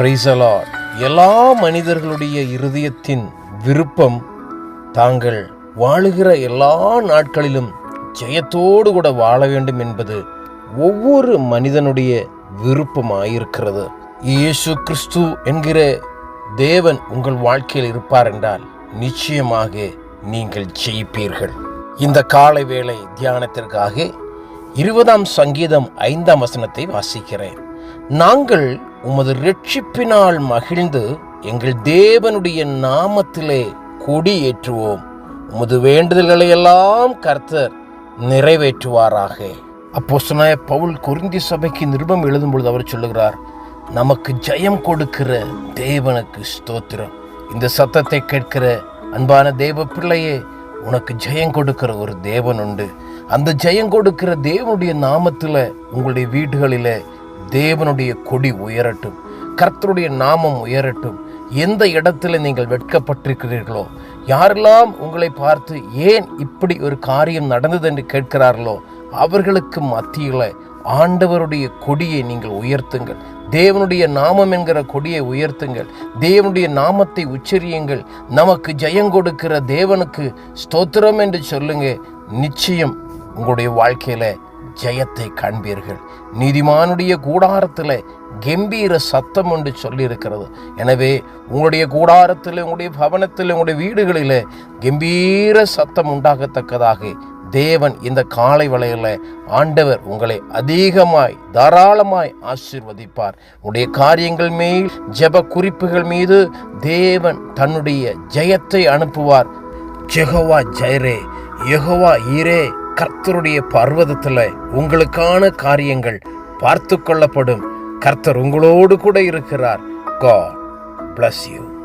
Praise the Lord எல்லா மனிதர்களுடைய இருதயத்தின் விருப்பம் தாங்கள் வாழுகிற எல்லா நாட்களிலும் ஜெயத்தோடு கூட வாழ வேண்டும் என்பது ஒவ்வொரு மனிதனுடைய விருப்பமாயிருக்கிறது. இயேசு கிறிஸ்து என்கிற தேவன் உங்கள் வாழ்க்கையில் இருப்பார் என்றால் நிச்சயமாக நீங்கள் ஜெயிப்பீர்கள். இந்த காலை வேளை தியானத்திற்காக இருபதாம் சங்கீதம் ஐந்தாம் வசனத்தை வாசிக்கிறேன். நாங்கள் உமது ரட்சிப்பினால் மகிழ்ந்து எங்கள் தேவனுடைய நாமத்திலே கொடி ஏற்றுவோம் உமது வேண்டுதல்களை எல்லாம் கர்த்தர் நிறைவேற்றுவாராக. அப்போ பவுல் குறிந்தி சபைக்கு நிருபம் எழுதும் பொழுது அவர் சொல்லுகிறார் நமக்கு ஜெயம் கொடுக்கிற தேவனுக்கு ஸ்தோத்திரம். இந்த சத்தத்தை கேட்கிற அன்பான தேவ பிள்ளையே உனக்கு ஜெயம் கொடுக்கிற ஒரு தேவன் உண்டு. அந்த ஜெயம் கொடுக்கிற தேவனுடைய நாமத்தில் உங்களுடைய வீடுகளில் தேவனுடைய கொடி உயரட்டும் கர்த்தருடைய நாமம் உயரட்டும். எந்த இடத்துல நீங்கள் வெட்கப்பட்டிருக்கிறீர்களோ யாரெல்லாம் உங்களை பார்த்து ஏன் இப்படி ஒரு காரியம் நடந்தது என்று கேட்கிறார்களோ அவர்களுக்கு மத்தியில் ஆண்டவருடைய கொடியை நீங்கள் உயர்த்துங்கள். தேவனுடைய நாமம் என்கிற கொடியை உயர்த்துங்கள். தேவனுடைய நாமத்தை உச்சரியுங்கள். நமக்கு ஜெயம் கொடுக்கிற தேவனுக்கு ஸ்தோத்திரம் என்று சொல்லுங்க. நிச்சயம் உங்களுடைய வாழ்க்கையில் ஜெயத்தை காண்பீர்கள். நீதிமானுடைய கூடாரத்தில் கம்பீர சத்தம் என்று சொல்லியிருக்கிறது. எனவே உங்களுடைய கூடாரத்தில் உங்களுடைய பவனத்தில் உங்களுடைய வீடுகளில் கம்பீர சத்தம் உண்டாகத்தக்கதாக தேவன் இந்த காலை வலையில் ஆண்டவர் உங்களை அதிகமாய் தாராளமாய் ஆசிர்வதிப்பார். உடைய காரியங்கள் மேல் ஜெப குறிப்புகள் மீது தேவன் தன்னுடைய ஜெயத்தை அனுப்புவார். ஜெகோவா ஜெயரே யெகோவா ஈரே கர்த்தருடைய பர்வதத்தில் உங்களுக்கான காரியங்கள் பார்த்து கொள்ளப்படும். கர்த்தர் உங்களோடு கூட இருக்கிறார். God bless you.